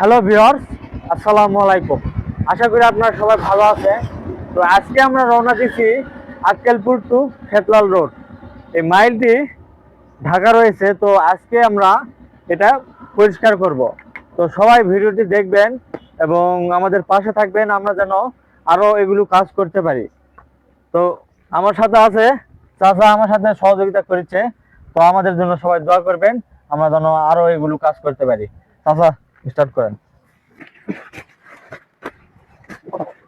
Hello viewers আসসালামু আলাইকুম আশা করি আপনারা সবাই ভালো আছে তো আজকে আমরা রওনা দিচ্ছি আক্কেলপুর টু খেতলাল রোড এই মাইলটি ঢাকা রয়েছে। তো আজকে আমরা এটা পরিষ্কার করব। তো সবাই ভিডিওটি দেখবেন এবং আমাদের পাশে থাকবেন আমরা যেন আরও এগুলো কাজ করতে পারি। তো আমার সাথে আছে, চাচা আমার সাথে সহযোগিতা করেছে। তো আমাদের জন্য সবাই দোয়া করবেন, আমরা যেন আরও এগুলো কাজ করতে পারি। চাচা স্টার্ট করেন।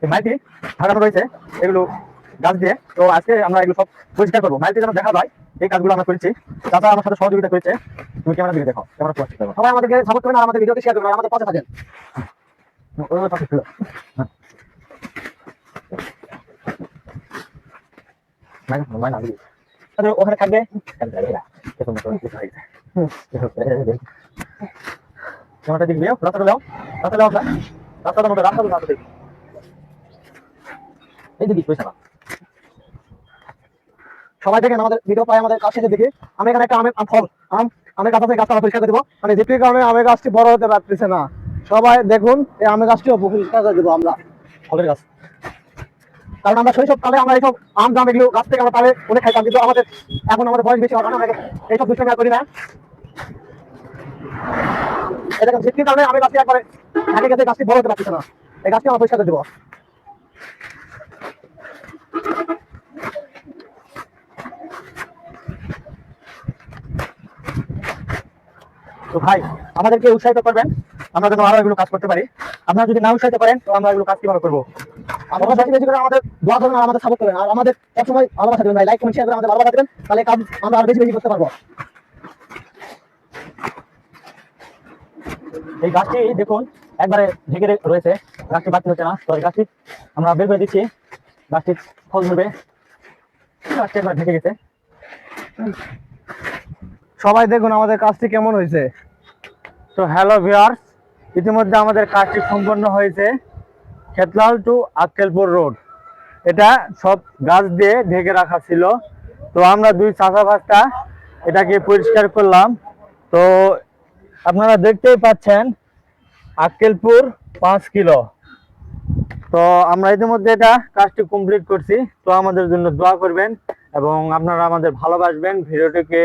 এই মাইলটি ঢাকানো রয়েছে এগুলো গাছ দিয়ে। তো আজকে আমরা এগুলো সব পরিষ্কার করব। মাইলটি যেন দেখা যায় এই কাজগুলো আমরা করেছি। চাচা আমার সাথে সহযোগিতা করেছে তুমি ক্যামেরা দিকে দেখো ক্যামেরা করো সবাই আমাদেরকে সাপোর্ট করবেন আর আমাদের ভিডিওকে শেয়ার করবেন আমাদের পাশে থাকেন। হ্যাঁ। তাহলে ওখানে থাকবে? রাস্তাটা রাস্তা রাস্তাটা রাস্তা এই দিকে পয়সা না সবাই দেখেন, আমাদের ভিডিও পাই আমাদের কাছে দেখে আমি এখানে একটা আমের ফল, আম, আমের গাছ আছে গাছটা পরিষ্কার করে দেবো। মানে যেটির কারণে আমের গাছটি বড় হতে পারতেছে না। সবাই দেখুন, এই আমের গাছটিও পরিষ্কার করে দেবো আমরা। ফলের গাছ। কারণ আমরা শৈশব কালে আমরা এইসব আম, জাম এগুলো গাছ থেকে আমরা পালে অনেক খাইতাম, কিন্তু আমাদের এখন আমাদের বয়স বেশি হওয়ার কারণে আমরা এইসব দুষ্টামি আর করি না। যেটির কারণে আমের গাছটি একবারে ঢাকে গেছে গাছটি বড় হতে না। এই গাছটি আমরা দেবো। তো ভাই, আমাদেরকে উৎসাহিত করবেন। আমরা যেন আরও এগুলো কাজ করতে পারি। আপনারা যদি না উৎসাহিত করেন, তো আমরা এগুলো কাজ কীভাবে করব? আপনারা বেশি করে আমাদের দোয়া করবেন আর আমাদের সাপোর্ট করবেন। আর আমাদের ভালোবাসা দেবেন ভাই। লাইক কমেন্ট শেয়ার করে আমাদের ভালোবাসা দেবেন। তাহলে কাজ আমরা আর বেশি বেশি করতে পারব। এই গাছটি, দেখুন, একবারে ঢেকে রয়েছে। গাছটি বাড়তি হচ্ছে না তো এই গাছটি আমরা বের করে দিচ্ছি। গাছটি ফল ধরবে। গাছটি একবার ঢেকে গেছে। সবাই দেখুন আমাদের কাজটি কেমন হয়েছে। তো হ্যালো ভিউয়ার্স, ইতিমধ্যে আমাদের কাজটি সম্পন্ন হয়েছে খেতলাল টু আক্কেলপুর রোড। এটা সব গাছ দিয়ে ঢেকে রাখা ছিল। তো আমরা দুই চাষা ভাষটা এটাকে পরিষ্কার করলাম। তো আপনারা দেখতেই পাচ্ছেন, আক্কেলপুর পাঁচ কিলো। তো আমরা ইতিমধ্যে এটা কাজটি কমপ্লিট করছি। তো আমাদের জন্য দোয়া করবেন এবং আপনারা আমাদের ভালোবাসবেন। ভিডিওটিকে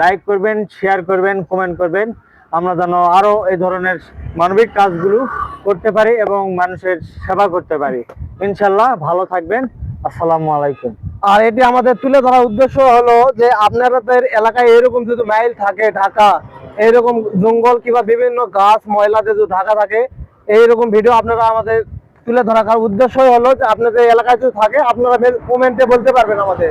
লাইক করবেন শেয়ার করবেন কমেন্ট করবেন। আমরা যেন আরও এই ধরনের মানবিক কাজগুলো করতে পারি এবং মানুষের সেবা করতে পারি। ইনশাল্লাহ ভালো থাকবেন। আসসালামু আলাইকুম। আর এটি আমাদের তুলে ধরার উদ্দেশ্য হলো যে আপনাদের এলাকায় এরকম যদি মাইল থাকে ঢাকা এইরকম জঙ্গল কিংবা বিভিন্ন গাছ, ময়লাতে যেহেতু ঢাকা থাকে, এইরকম ভিডিও আপনারা আমাদের তুলে ধরার উদ্দেশ্যই হলো যে আপনাদের এলাকায় যদি থাকে, আপনারা কমেন্টে বলতে পারবেন আমাদের।